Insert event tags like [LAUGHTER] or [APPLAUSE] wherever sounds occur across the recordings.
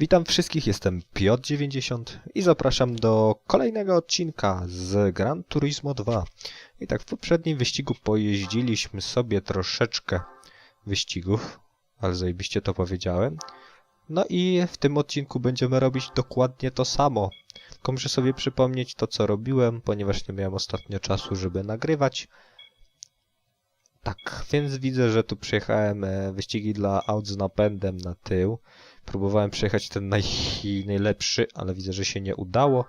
Witam wszystkich, jestem Piotr90 i zapraszam do kolejnego odcinka z Gran Turismo 2. I tak w poprzednim wyścigu pojeździliśmy sobie troszeczkę wyścigów, ale zajebiście to powiedziałem. No i w tym odcinku będziemy robić dokładnie to samo. Tylko muszę sobie przypomnieć to, co robiłem, ponieważ nie miałem ostatnio czasu, żeby nagrywać. Tak, więc widzę, że tu przyjechałem e, wyścigi dla aut z napędem na tył. Próbowałem przejechać ten naj... najlepszy, ale widzę, że się nie udało.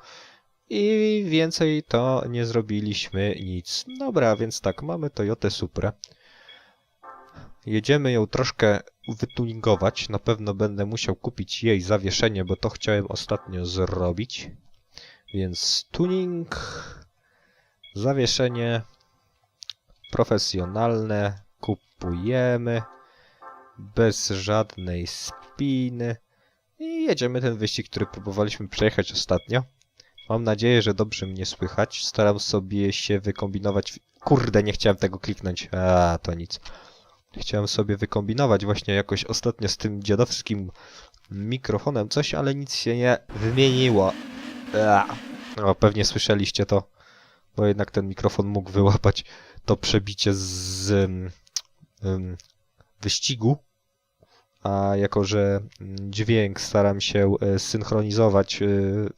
I więcej to nie zrobiliśmy nic. Dobra, więc tak, mamy Toyotę Supra. Jedziemy ją troszkę wytuningować. Na pewno będę musiał kupić jej zawieszenie, bo to chciałem ostatnio zrobić. Więc tuning, zawieszenie profesjonalne kupujemy bez żadnej spiny i jedziemy ten wyścig, który próbowaliśmy przejechać ostatnio. Mam nadzieję, że dobrze mnie słychać. Staram sobie się wykombinować... Kurde, nie chciałem tego kliknąć. A, to nic. Chciałem sobie wykombinować właśnie jakoś ostatnio z tym dziadowskim mikrofonem coś, ale nic się nie wymieniło. A. O, pewnie słyszeliście to, bo jednak ten mikrofon mógł wyłapać to przebicie z ym, wyścigu, a jako, że mm, dźwięk staram się e, synchronizować e,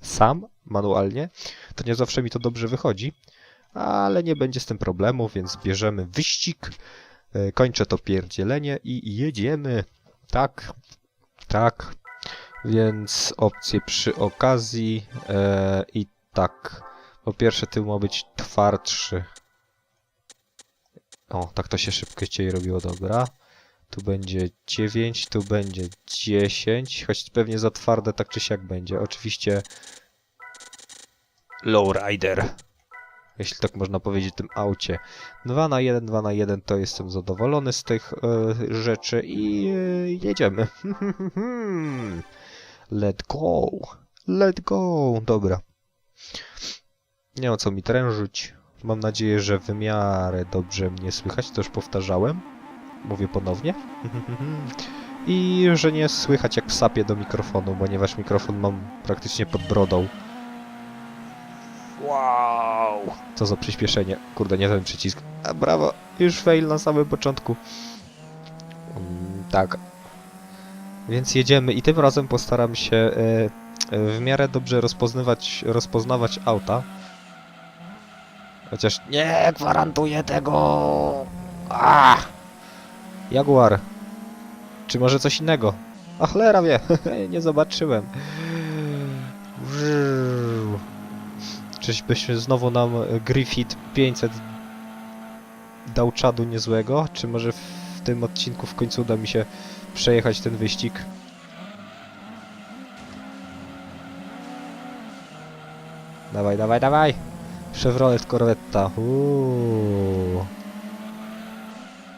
sam, manualnie, to nie zawsze mi to dobrze wychodzi, ale nie będzie z tym problemu, więc bierzemy wyścig, e, kończę to pierdzielenie i jedziemy. Tak, tak, więc opcje przy okazji e, i tak. Po pierwsze, tył ma być twardszy. O, tak to się szybciej robiło, dobra. Tu będzie 9, tu będzie 10, choć pewnie za twarde tak czy siak będzie. Oczywiście lowrider, jeśli tak można powiedzieć w tym aucie. 2 na 1, 2 na 1 to jestem zadowolony z tych e, rzeczy i e, jedziemy. [LAUGHS] Let go, let go, dobra. Nie ma co mi trężyć. Mam nadzieję, że w miarę dobrze mnie słychać, to już powtarzałem. Mówię ponownie. I że nie słychać jak sapie do mikrofonu, ponieważ mikrofon mam praktycznie pod brodą. Wow! Co za przyspieszenie. Kurde, nie ten przycisk. A brawo, już fail na samym początku. Mm, tak. Więc jedziemy i tym razem postaram się e, e, w miarę dobrze rozpoznawać, rozpoznawać auta. Chociaż nie gwarantuję tego. Ah! Jaguar. Czy może coś innego? A cholera wie, [LAUGHS] nie zobaczyłem. Czyżbyśmy znowu nam Griffith 500 dał czadu niezłego? Czy może w tym odcinku w końcu uda mi się przejechać ten wyścig? Dawaj, dawaj, dawaj! Chevrolet Corvetta. Uuu.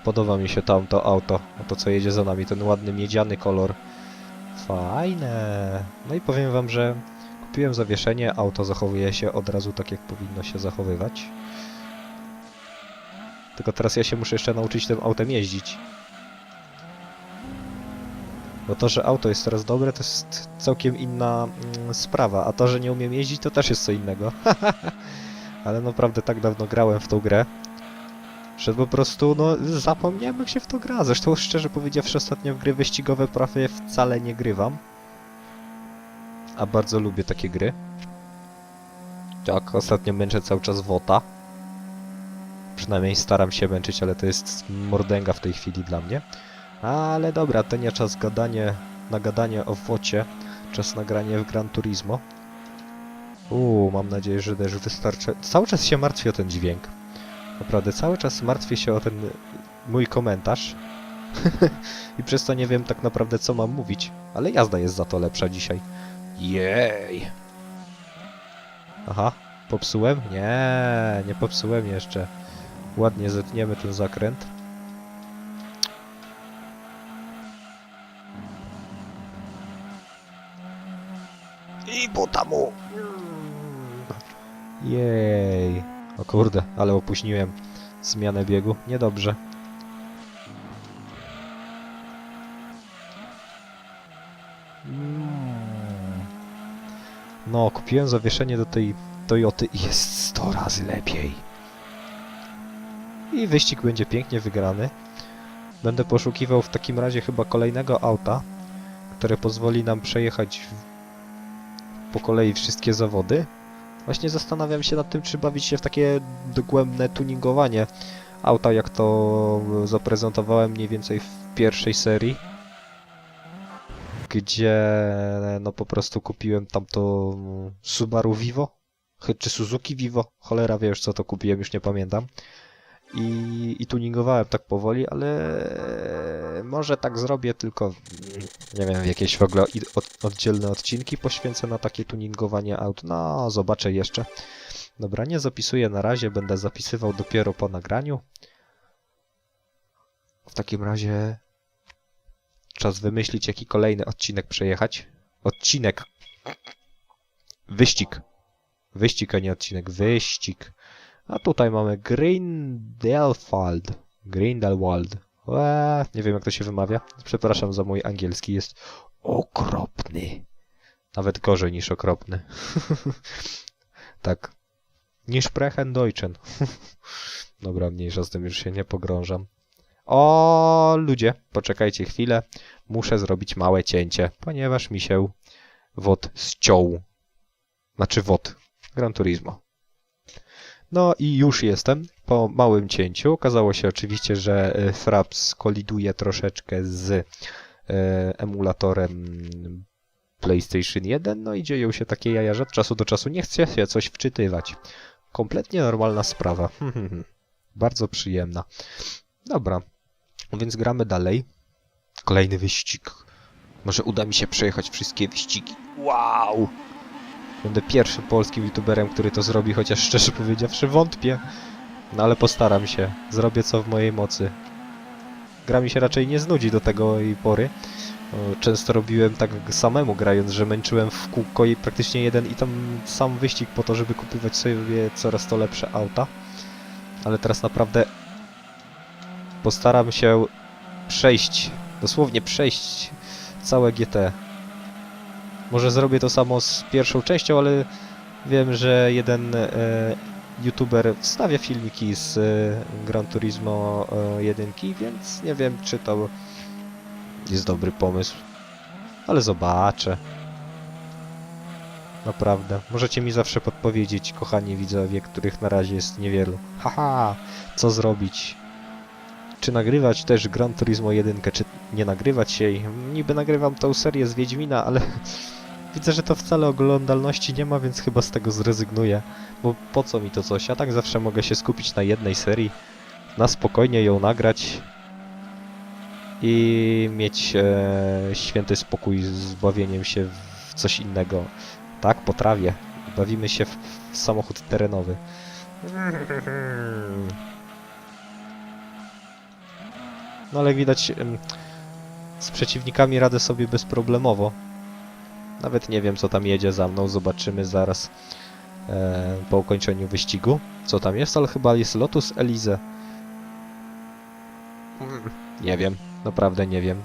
Podoba mi się tam to auto. To co jedzie za nami, ten ładny miedziany kolor. Fajne. No i powiem wam, że kupiłem zawieszenie, auto zachowuje się od razu tak jak powinno się zachowywać. Tylko teraz ja się muszę jeszcze nauczyć tym autem jeździć. Bo to, że auto jest teraz dobre, to jest całkiem inna mm, sprawa, a to, że nie umiem jeździć, to też jest co innego. [LAUGHS] Ale naprawdę tak dawno grałem w tą grę, że po prostu, no, zapomniałem jak się w to gra. Zresztą, szczerze powiedziawszy, ostatnio w gry wyścigowe prawie wcale nie grywam. A bardzo lubię takie gry. Tak, ostatnio męczę cały czas WOTA. Przynajmniej staram się męczyć, ale to jest mordęga w tej chwili dla mnie. Ale dobra, to nie czas gadanie, na gadanie o WOCie. Czas nagranie w Gran Turismo. Uuu, mam nadzieję, że też wystarczy. Cały czas się martwię o ten dźwięk. Naprawdę, cały czas martwię się o ten mój komentarz. [LAUGHS] I przez to nie wiem tak naprawdę co mam mówić. Ale jazda jest za to lepsza dzisiaj. Jej! Aha, popsułem? Nie, nie popsułem jeszcze. Ładnie zetniemy ten zakręt. I buta mu! Jej. O kurde, ale opóźniłem zmianę biegu. Niedobrze. No, kupiłem zawieszenie do tej Toyoty i jest 100 razy lepiej. I wyścig będzie pięknie wygrany. Będę poszukiwał w takim razie chyba kolejnego auta, które pozwoli nam przejechać po kolei wszystkie zawody. Właśnie zastanawiam się nad tym, czy bawić się w takie dogłębne tuningowanie auta, jak to zaprezentowałem mniej więcej w pierwszej serii gdzie no po prostu kupiłem tamto Subaru Vivo, czy Suzuki Vivo, cholera wie już co to kupiłem, już nie pamiętam. I, I tuningowałem tak powoli, ale może tak zrobię, tylko nie wiem, jakieś w ogóle oddzielne odcinki poświęcę na takie tuningowanie aut. No, zobaczę jeszcze. Dobra, nie zapisuję na razie, będę zapisywał dopiero po nagraniu. W takim razie Czas wymyślić, jaki kolejny odcinek przejechać. Odcinek. Wyścig. Wyścig, a nie odcinek. Wyścig. A tutaj mamy Grindelwald. Grindelwald. Eee, nie wiem, jak to się wymawia. Przepraszam za mój angielski. Jest okropny. Nawet gorzej niż okropny. [LAUGHS] tak. Niż Sprechen Deutschen. [LAUGHS] Dobra, mniejsza z tym już się nie pogrążam. O, ludzie, poczekajcie chwilę. Muszę zrobić małe cięcie, ponieważ mi się wod ściął. Znaczy wod. Gran Turismo. No i już jestem po małym cięciu. Okazało się oczywiście, że e, Fraps koliduje troszeczkę z e, emulatorem PlayStation 1, no i dzieją się takie jaja, że od czasu do czasu nie chce się coś wczytywać. Kompletnie normalna sprawa. [LAUGHS] Bardzo przyjemna. Dobra, więc gramy dalej. Kolejny wyścig. Może uda mi się przejechać wszystkie wyścigi. Wow! Będę pierwszym polskim youtuberem, który to zrobi, chociaż szczerze powiedziawszy wątpię. No ale postaram się. Zrobię co w mojej mocy. Gra mi się raczej nie znudzi do tego i pory. Często robiłem tak samemu grając, że męczyłem w kółko i praktycznie jeden i tam sam wyścig po to, żeby kupywać sobie coraz to lepsze auta. Ale teraz naprawdę postaram się przejść, dosłownie przejść całe GT. Może zrobię to samo z pierwszą częścią, ale wiem, że jeden e, youtuber wstawia filmiki z e, Gran Turismo e, 1, więc nie wiem, czy to jest dobry pomysł. Ale zobaczę. Naprawdę. Możecie mi zawsze podpowiedzieć, kochani widzowie, których na razie jest niewielu. Haha, co zrobić? Czy nagrywać też Gran Turismo 1, czy nie nagrywać jej? Niby nagrywam tą serię z Wiedźmina, ale [LAUGHS] widzę, że to wcale oglądalności nie ma, więc chyba z tego zrezygnuję. Bo po co mi to coś? Ja tak zawsze mogę się skupić na jednej serii, na spokojnie ją nagrać i mieć e, święty spokój z bawieniem się w coś innego. Tak, potrafię. Bawimy się w, w samochód terenowy. No ale widać, z przeciwnikami radę sobie bezproblemowo. Nawet nie wiem, co tam jedzie za mną. Zobaczymy zaraz e, po ukończeniu wyścigu, co tam jest, ale chyba jest Lotus Elize. Nie wiem, naprawdę nie wiem.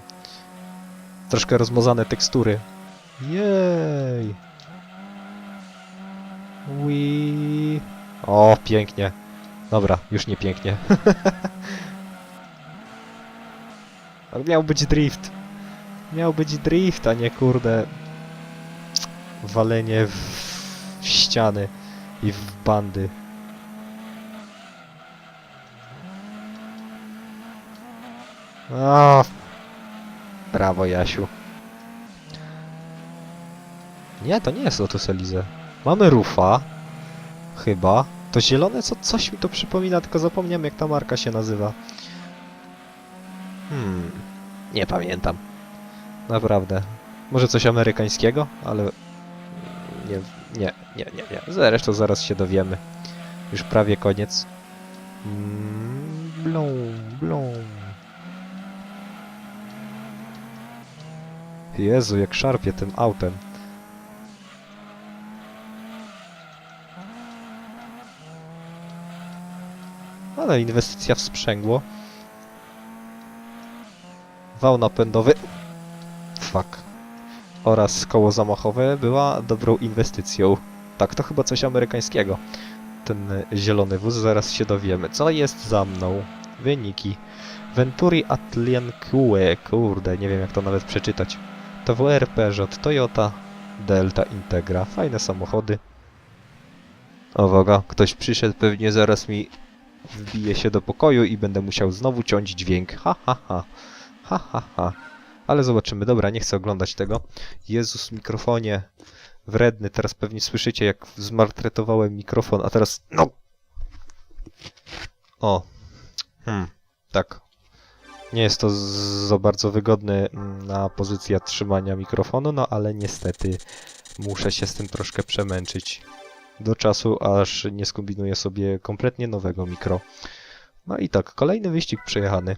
Troszkę rozmazane tekstury. Jej! Ui. O, pięknie. Dobra, już nie pięknie. [LAUGHS] Miał być drift. Miał być drift, a nie kurde walenie w, w ściany i w bandy. O, brawo Jasiu. Nie, to nie jest Lotus Elize. Mamy Rufa. Chyba. To zielone, co, coś mi to przypomina, tylko zapomniałem jak ta marka się nazywa. Hmm. Nie pamiętam. Naprawdę. Może coś amerykańskiego, ale... Nie, nie, nie, nie, nie. Zresztą zaraz się dowiemy. Już prawie koniec. Mm, Blum, blum. Jezu, jak szarpie tym autem. Ale inwestycja w sprzęgło. Wał napędowy. Fuck. Oraz koło zamachowe była dobrą inwestycją. Tak, to chyba coś amerykańskiego. Ten zielony wóz, zaraz się dowiemy. Co jest za mną? Wyniki. Venturi Atlianque, kurde, nie wiem jak to nawet przeczytać. TWR Peugeot, Toyota, Delta Integra, fajne samochody. Uwaga, ktoś przyszedł, pewnie zaraz mi wbije się do pokoju i będę musiał znowu ciąć dźwięk. Ha, ha, ha. Ha, ha, ha. Ale zobaczymy. Dobra, nie chcę oglądać tego. Jezus, mikrofonie. Wredny. Teraz pewnie słyszycie, jak zmartretowałem mikrofon, a teraz... No! O. Hmm. Tak. Nie jest to za bardzo wygodny mm, na pozycja trzymania mikrofonu, no ale niestety muszę się z tym troszkę przemęczyć. Do czasu, aż nie skombinuję sobie kompletnie nowego mikro. No i tak, kolejny wyścig przejechany.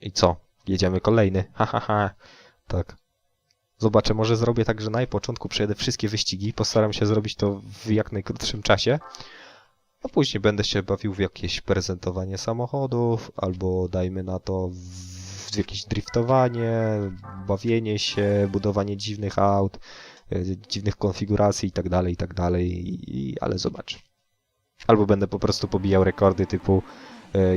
I co? Jedziemy kolejny. Ha, ha, ha. Tak. Zobaczę, może zrobię tak, że na początku przejadę wszystkie wyścigi. Postaram się zrobić to w jak najkrótszym czasie. A później będę się bawił w jakieś prezentowanie samochodów, albo dajmy na to w, jakieś driftowanie, bawienie się, budowanie dziwnych aut, e, dziwnych konfiguracji i tak dalej, i tak ale zobacz. Albo będę po prostu pobijał rekordy typu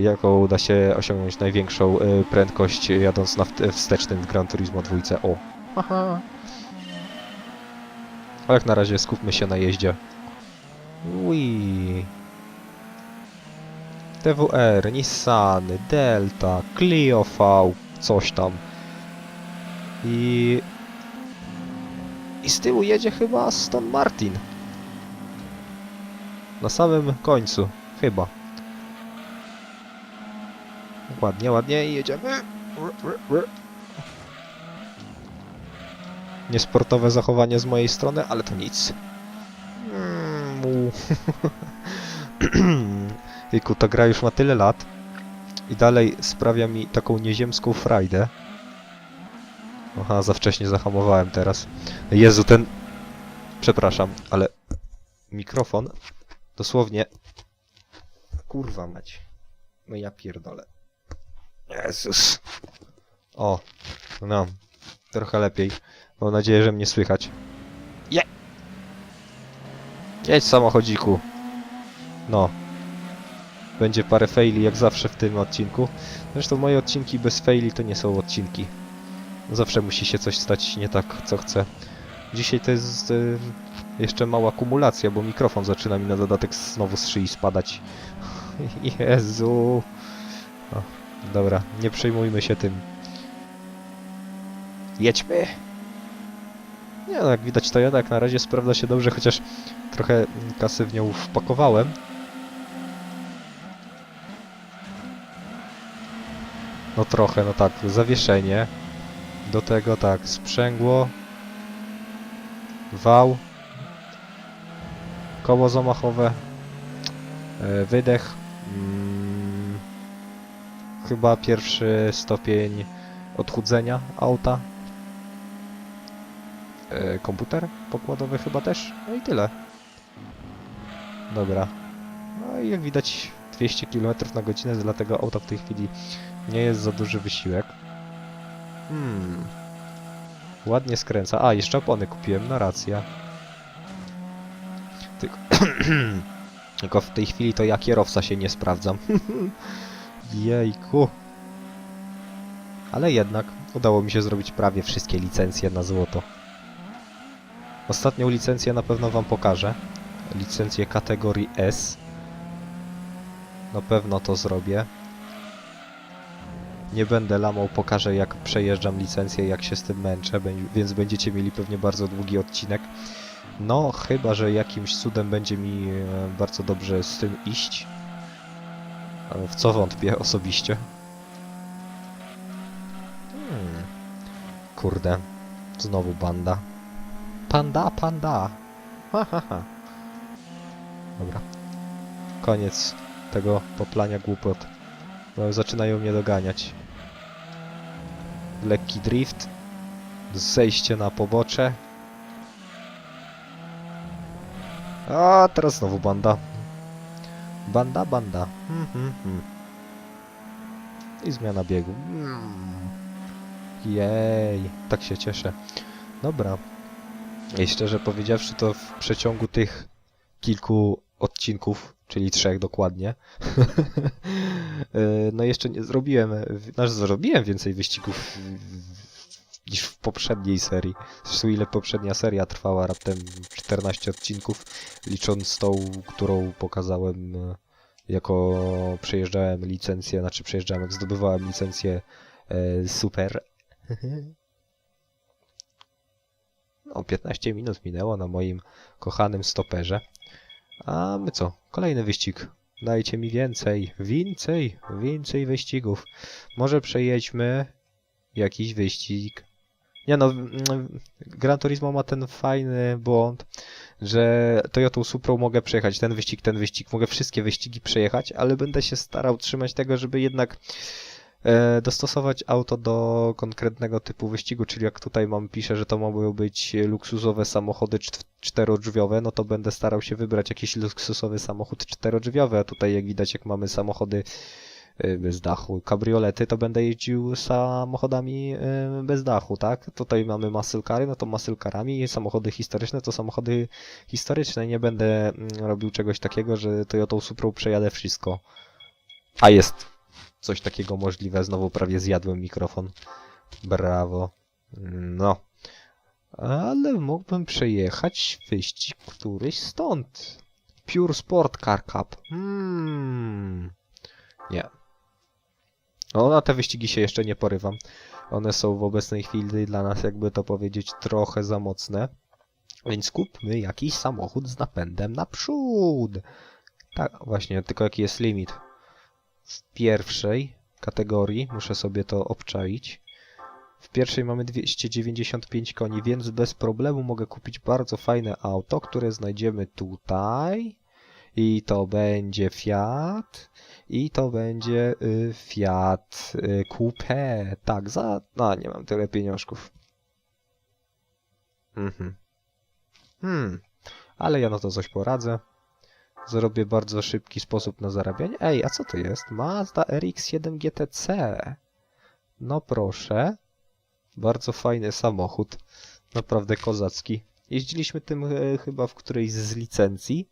jaką uda się osiągnąć największą e, prędkość jadąc na wstecznym Gran Turismo 2. O! Haha! Ale jak na razie skupmy się na jeździe. Ui. TWR, Nissany, Delta, Clio V, coś tam. I... I z tyłu jedzie chyba Aston Martin. Na samym końcu, chyba. Ładnie, ładnie i jedziemy. Niesportowe zachowanie z mojej strony, ale to nic. Mm. [LAUGHS] Jejku, ta gra już ma tyle lat i dalej sprawia mi taką nieziemską frajdę. Aha, za wcześnie zahamowałem teraz. Jezu, ten... Przepraszam, ale mikrofon dosłownie... Kurwa mać. No ja pierdolę. Jezus. O, no, trochę lepiej. Mam nadzieję, że mnie słychać. Je! Jedź samochodziku. No. Będzie parę faili jak zawsze w tym odcinku. Zresztą moje odcinki bez faili to nie są odcinki. Zawsze musi się coś stać nie tak, co chcę. Dzisiaj to jest y, jeszcze mała kumulacja, bo mikrofon zaczyna mi na dodatek znowu z szyi spadać. [LAUGHS] Jezu. O, dobra, nie przejmujmy się tym. Jedźmy! Nie no, jak widać to jak na razie sprawdza się dobrze, chociaż trochę kasy w nią wpakowałem. No trochę, no tak, zawieszenie. Do tego tak, sprzęgło. Wał. Koło zamachowe. e, Wydech. Mm, chyba pierwszy stopień odchudzenia auta. E, komputer pokładowy chyba też. No i tyle. Dobra. No i jak widać 200 km na godzinę dla tego auta w tej chwili nie jest za duży wysiłek. Hmm. Ładnie skręca. A, jeszcze opony kupiłem, no racja. Tylko... [CLEARS THROAT] Tylko w tej chwili to ja kierowca się nie sprawdzam. [LAUGHS] Jejku. Ale jednak udało mi się zrobić prawie wszystkie licencje na złoto. Ostatnią licencję na pewno wam pokażę. Licencję kategorii S. Na pewno to zrobię. Nie będę lamał, pokażę jak przejeżdżam licencję, jak się z tym męczę, więc będziecie mieli pewnie bardzo długi odcinek. No, chyba, że jakimś cudem będzie mi e, bardzo dobrze z tym iść. Ale W co wątpię osobiście. Hmm. Kurde. Znowu banda. Panda, panda. Ha, ha, ha. Dobra. Koniec tego poplania głupot. No, zaczynają mnie doganiać. Lekki drift. Zejście na pobocze. A teraz znowu banda. Banda, banda. Hmm, hmm, hmm. I zmiana biegu. Jej, tak się cieszę. Dobra. I szczerze powiedziawszy, to w przeciągu tych kilku odcinków, czyli trzech dokładnie, [LAUGHS] e, no jeszcze nie zrobiłem, znaczy zrobiłem więcej wyścigów niż w poprzedniej serii. Zresztą ile poprzednia seria trwała, raptem 14 odcinków, licząc tą, którą pokazałem e, jako przejeżdżałem licencję, znaczy przejeżdżałem jak zdobywałem licencję e, super. [LAUGHS] No, 15 minut minęło na moim kochanym stoperze. A my co? Kolejny wyścig. Dajcie mi więcej, więcej, więcej wyścigów. Może przejedźmy jakiś wyścig. Nie no, mm, Gran Turismo ma ten fajny błąd, że Toyotą Suprą mogę przejechać ten wyścig, ten wyścig, mogę wszystkie wyścigi przejechać, ale będę się starał trzymać tego, żeby jednak e, dostosować auto do konkretnego typu wyścigu, czyli jak tutaj mam pisze, że to mogą być luksusowe samochody czt- czterodrzwiowe, no to będę starał się wybrać jakiś luksusowy samochód czterodrzwiowy, a tutaj jak widać, jak mamy samochody bez dachu, kabriolety, to będę jeździł samochodami e, bez dachu, tak? Tutaj mamy muscle cary, no to muscle carami, samochody historyczne to samochody historyczne. Nie będę mm, robił czegoś takiego, że Toyotą Suprą przejadę wszystko. A jest coś takiego możliwe, znowu prawie zjadłem mikrofon. Brawo. No. Ale mógłbym przejechać wyścig któryś stąd. Pure Sport Car Cup. Hmm. Nie. No, na te wyścigi się jeszcze nie porywam. One są w obecnej chwili dla nas, jakby to powiedzieć, trochę za mocne. Więc kupmy jakiś samochód z napędem naprzód. Tak, właśnie, tylko jaki jest limit? W pierwszej kategorii, muszę sobie to obczaić. W pierwszej mamy 295 koni, więc bez problemu mogę kupić bardzo fajne auto, które znajdziemy tutaj. I to będzie Fiat. I to będzie y, Fiat y, Coupe. Tak, za... No, nie mam tyle pieniążków. Mhm. Hmm. Ale ja na to coś poradzę. Zrobię bardzo szybki sposób na zarabianie. Ej, a co to jest? Mazda RX-7 GTC. No proszę. Bardzo fajny samochód. Naprawdę kozacki. Jeździliśmy tym e, chyba w którejś z licencji.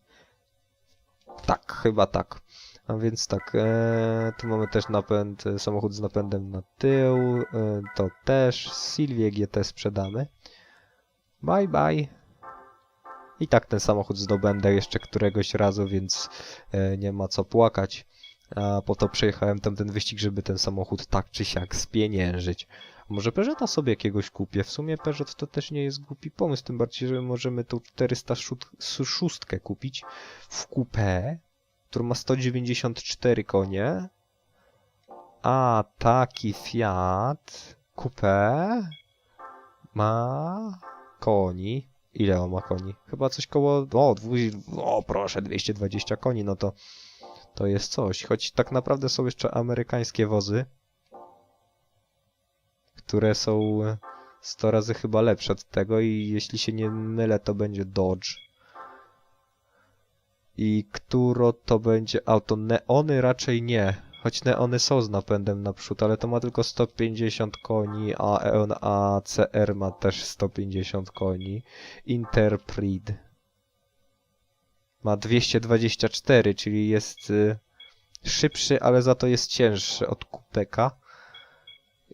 Tak, chyba tak. A więc tak, e, tu mamy też napęd, e, samochód z napędem na tył. E, to też. Sylwię GT sprzedamy. Bye bye. I tak ten samochód zdobędę jeszcze któregoś razu, więc e, nie ma co płakać. A po to przejechałem tam ten wyścig, żeby ten samochód tak czy siak spieniężyć. Może Peugeota sobie jakiegoś kupię? W sumie Peugeot to też nie jest głupi pomysł, tym bardziej, że możemy tą 406 kupić w coupé, który ma 194 konie. A taki Fiat coupé ma koni. Ile on ma koni? Chyba coś koło. O, dwu... o proszę, 220 koni, no to to jest coś. Choć tak naprawdę są jeszcze amerykańskie wozy, które są 100 razy chyba lepsze od tego i jeśli się nie mylę, to będzie Dodge. I któro to będzie auto? Neony raczej nie. Choć neony są z napędem naprzód, ale to ma tylko 150 koni, a EON ACR ma też 150 koni. Interprid ma 224, czyli jest y, szybszy, ale za to jest cięższy od Kupeka.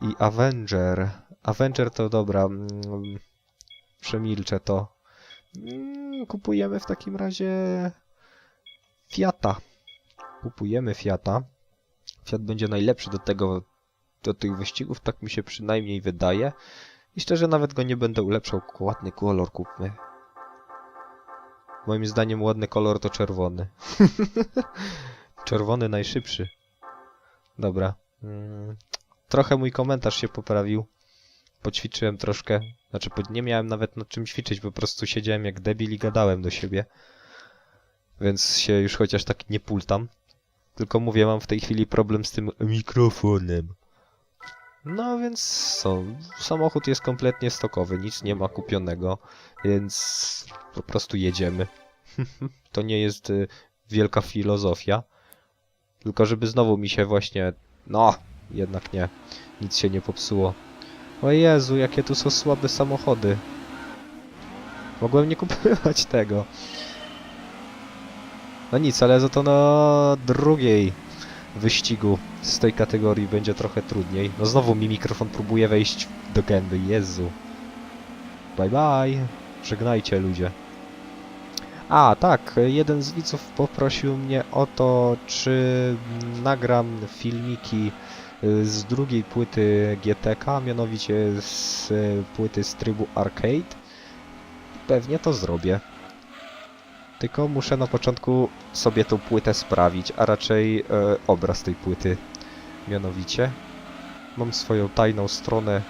I Avenger. Avenger to dobra. mm, Przemilczę to. Mm, Kupujemy w takim razie Fiata. Kupujemy Fiata. Fiat będzie najlepszy do tego, do tych wyścigów, tak mi się przynajmniej wydaje. I szczerze nawet go nie będę ulepszał. Ładny kolor kupmy. Moim zdaniem ładny kolor to czerwony. [LAUGHS] czerwony najszybszy. Dobra. Trochę mój komentarz się poprawił. Poćwiczyłem troszkę. Znaczy, nie miałem nawet nad czym ćwiczyć, po prostu siedziałem jak debil i gadałem do siebie. Więc się już chociaż tak nie pultam. Tylko mówię, mam w tej chwili problem z tym mikrofonem. No więc co, samochód jest kompletnie stokowy, nic nie ma kupionego, więc po prostu jedziemy. [LAUGHS] to nie jest y, wielka filozofia. Tylko żeby znowu mi się właśnie... No, jednak nie. Nic się nie popsuło. O Jezu, jakie tu są słabe samochody. Mogłem nie [LAUGHS] kupować tego. No nic, ale za to na drugiej wyścigu z tej kategorii będzie trochę trudniej. No znowu mi mikrofon próbuje wejść do gęby, Jezu. Bye bye. Żegnajcie ludzie. A, tak, jeden z widzów poprosił mnie o to, czy nagram filmiki z drugiej płyty GTK, mianowicie z y, płyty z trybu Arcade. Pewnie to zrobię. Tylko muszę na początku sobie tą płytę sprawić, a raczej e, obraz tej płyty. Mianowicie mam swoją tajną stronę,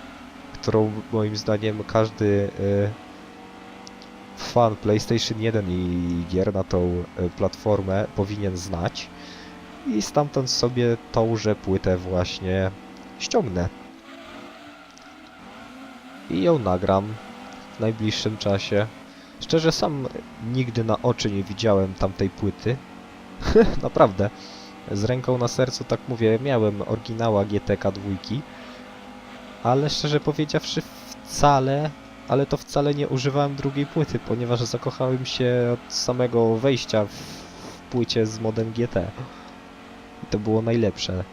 którą moim zdaniem każdy e, fan PlayStation 1 i gier na tą e, platformę powinien znać. I stamtąd sobie tąże płytę właśnie ściągnę. I ją nagram w najbliższym czasie. Szczerze sam nigdy na oczy nie widziałem tamtej płyty. [LAUGHS] Naprawdę. Z ręką na sercu tak mówię, miałem oryginała GTK dwójki. Ale szczerze powiedziawszy wcale, ale to wcale nie używałem drugiej płyty, ponieważ zakochałem się od samego wejścia w, w płycie z modem GT. To było najlepsze.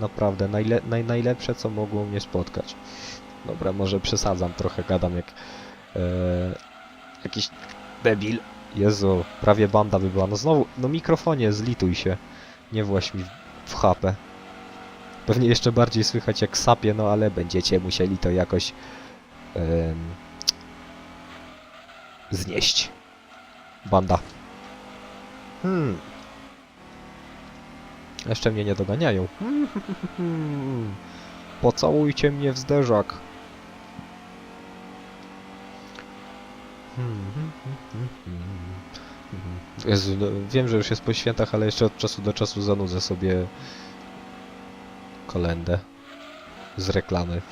Naprawdę, najle, naj, najlepsze co mogło mnie spotkać. Dobra, może przesadzam, trochę gadam jak e, jakiś debil. Jezu, prawie banda by była. No znowu, no mikrofonie, zlituj się. Nie właś mi w- chapę. Pewnie jeszcze bardziej słychać jak sapie, no ale będziecie musieli to jakoś em, znieść. Banda. Hmm. Jeszcze mnie nie doganiają. Pocałujcie mnie w zderzak. Jezu, no, wiem, że już jest po świętach, ale jeszcze od czasu do czasu zanudzę sobie kolendę z reklamy.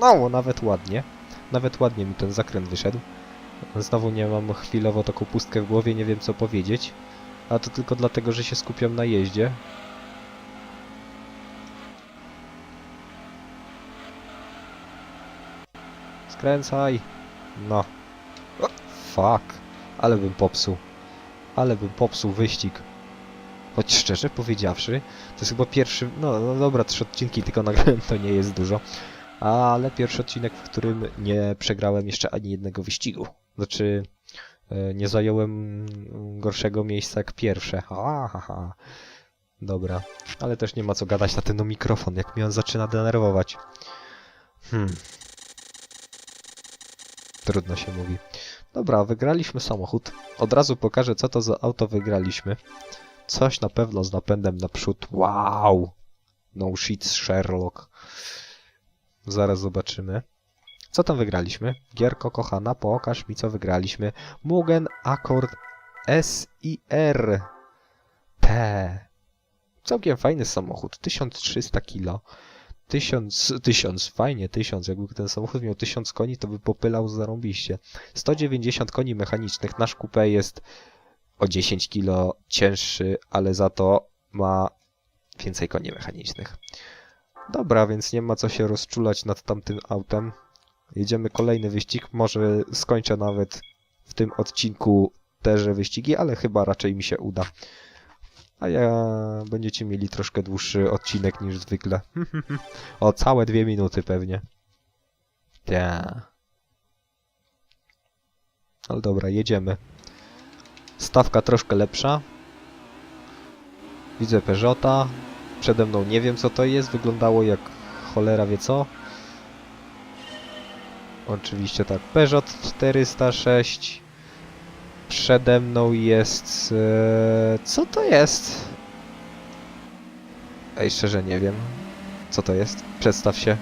No, nawet ładnie. Nawet ładnie mi ten zakręt wyszedł. Znowu nie mam chwilowo taką pustkę w głowie, nie wiem co powiedzieć. A to tylko dlatego, że się skupiam na jeździe. Skręcaj. No. Fuck. Ale bym popsuł. Ale bym popsuł wyścig. Choć szczerze powiedziawszy, to jest chyba pierwszy... No, no dobra, trzy odcinki tylko nagrałem, [LAUGHS] to nie jest dużo. Ale pierwszy odcinek, w którym nie przegrałem jeszcze ani jednego wyścigu. Znaczy, e, nie zająłem gorszego miejsca jak pierwsze. Ha, ha, ha. Dobra, ale też nie ma co gadać na ten no mikrofon, jak mnie on zaczyna denerwować. Hmm. Trudno się mówi. Dobra, wygraliśmy samochód. Od razu pokażę, co to za auto wygraliśmy. Coś na pewno z napędem naprzód. Wow! No shit, Sherlock. Zaraz zobaczymy. Co tam wygraliśmy? Gierko kochana, pokaż mi, co wygraliśmy. Mugen Accord S i R P. Całkiem fajny samochód. 1300 kilo. 1000, 1000, fajnie, 1000. Jakby ten samochód miał 1000 koni, to by popylał zarąbiście. 190 koni mechanicznych. Nasz coupé jest o 10 kilo cięższy, ale za to ma więcej koni mechanicznych. Dobra, więc nie ma co się rozczulać nad tamtym autem. Jedziemy kolejny wyścig. Może skończę nawet w tym odcinku teże wyścigi, ale chyba raczej mi się uda. A ja będziecie mieli troszkę dłuższy odcinek niż zwykle. [LAUGHS] o całe dwie minuty pewnie. Ja. Ale dobra, jedziemy. Stawka troszkę lepsza. Widzę Peugeota. Przede mną nie wiem co to jest. Wyglądało jak cholera wie co. Oczywiście tak. Peugeot 406. Przede mną jest... E, co to jest? Ej, szczerze nie wiem. Co to jest? Przedstaw się.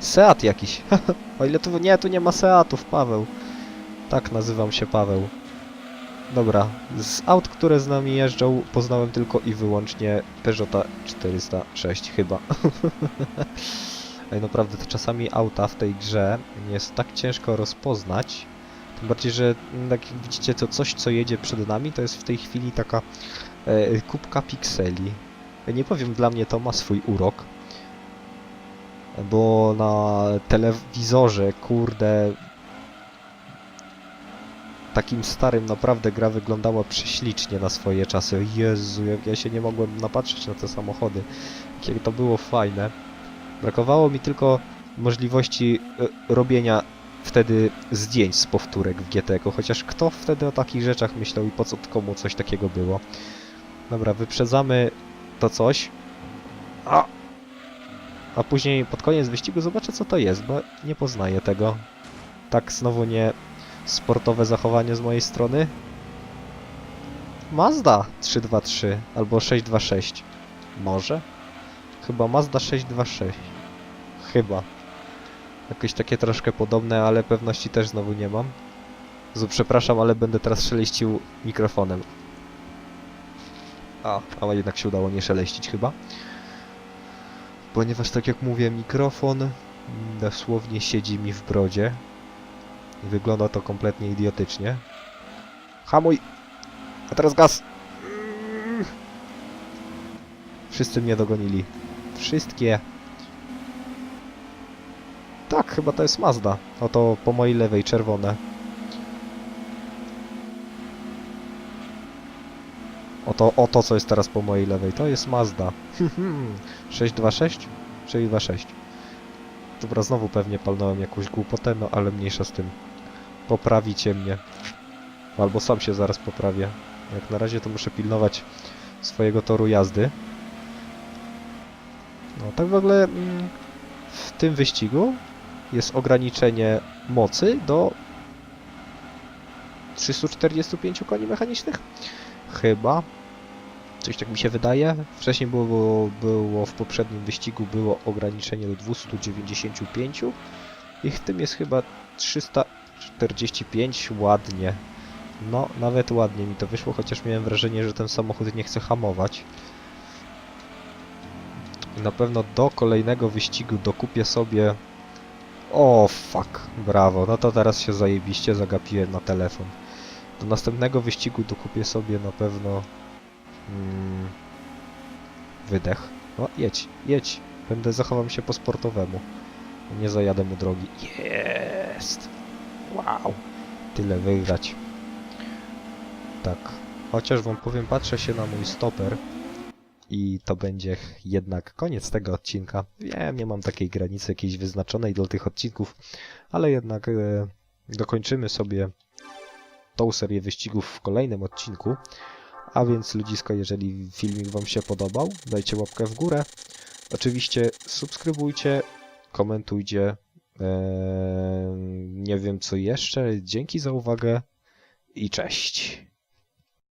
Seat jakiś. [LAUGHS] o ile tu... Nie, tu nie ma Seatów, Paweł. Tak nazywam się Paweł. Dobra, z aut, które z nami jeżdżą, poznałem tylko i wyłącznie Peugeota 406 chyba. [LAUGHS] Ej, naprawdę, to czasami auta w tej grze jest tak ciężko rozpoznać. Tym bardziej, że mm, jak widzicie, to coś, co jedzie przed nami, to jest w tej chwili taka e, kubka pikseli. Nie powiem, dla mnie to ma swój urok. Bo na telewizorze, kurde, takim starym naprawdę gra wyglądała prześlicznie na swoje czasy. Jezu, jak ja się nie mogłem napatrzeć na te samochody. Jakie to było fajne. Brakowało mi tylko możliwości e, robienia wtedy zdjęć z powtórek w GTK, chociaż kto wtedy o takich rzeczach myślał i po co komu coś takiego było. Dobra, wyprzedzamy to coś. A! A później pod koniec wyścigu zobaczę co to jest, bo nie poznaję tego. Tak znowu nie sportowe zachowanie z mojej strony. Mazda 323 albo 626. Może? Chyba Mazda 626. Chyba. Jakieś takie troszkę podobne, ale pewności też znowu nie mam. Zu, przepraszam, ale będę teraz szeleścił mikrofonem. A, ale jednak się udało nie szeleścić chyba. Ponieważ tak jak mówię, mikrofon dosłownie siedzi mi w brodzie. I wygląda to kompletnie idiotycznie. Hamuj! A teraz gaz! Wszyscy mnie dogonili. Wszystkie. Tak, chyba to jest Mazda. Oto po mojej lewej czerwone. Oto, oto co jest teraz po mojej lewej. To jest Mazda. [LAUGHS] 626? 626. Dobra, znowu pewnie palnąłem jakąś głupotę, no ale mniejsza z tym. Poprawicie mnie. Albo sam się zaraz poprawię. Jak na razie to muszę pilnować swojego toru jazdy. No tak w ogóle mm, w tym wyścigu jest ograniczenie mocy do 345 koni mechanicznych? Chyba. Coś tak mi się wydaje. Wcześniej było, było w poprzednim wyścigu było ograniczenie do 295 i w tym jest chyba 345 ładnie. No, nawet ładnie mi to wyszło, chociaż miałem wrażenie, że ten samochód nie chce hamować. Na pewno do kolejnego wyścigu dokupię sobie... O, fuck, brawo. No to teraz się zajebiście zagapiłem na telefon. Do następnego wyścigu dokupię sobie na pewno... Mm, wydech. No, jedź, jedź. Będę zachowam się po sportowemu. Nie zajadę mu drogi. Jest! Wow! Tyle wygrać. Tak. Chociaż wam powiem, patrzę się na mój stoper i to będzie jednak koniec tego odcinka. Wiem, nie mam takiej granicy jakiejś wyznaczonej dla tych odcinków, ale jednak e, dokończymy sobie tą serię wyścigów w kolejnym odcinku. A więc ludzisko, jeżeli filmik wam się podobał, dajcie łapkę w górę. Oczywiście subskrybujcie, komentujcie. Eee, nie wiem co jeszcze. Dzięki za uwagę i cześć.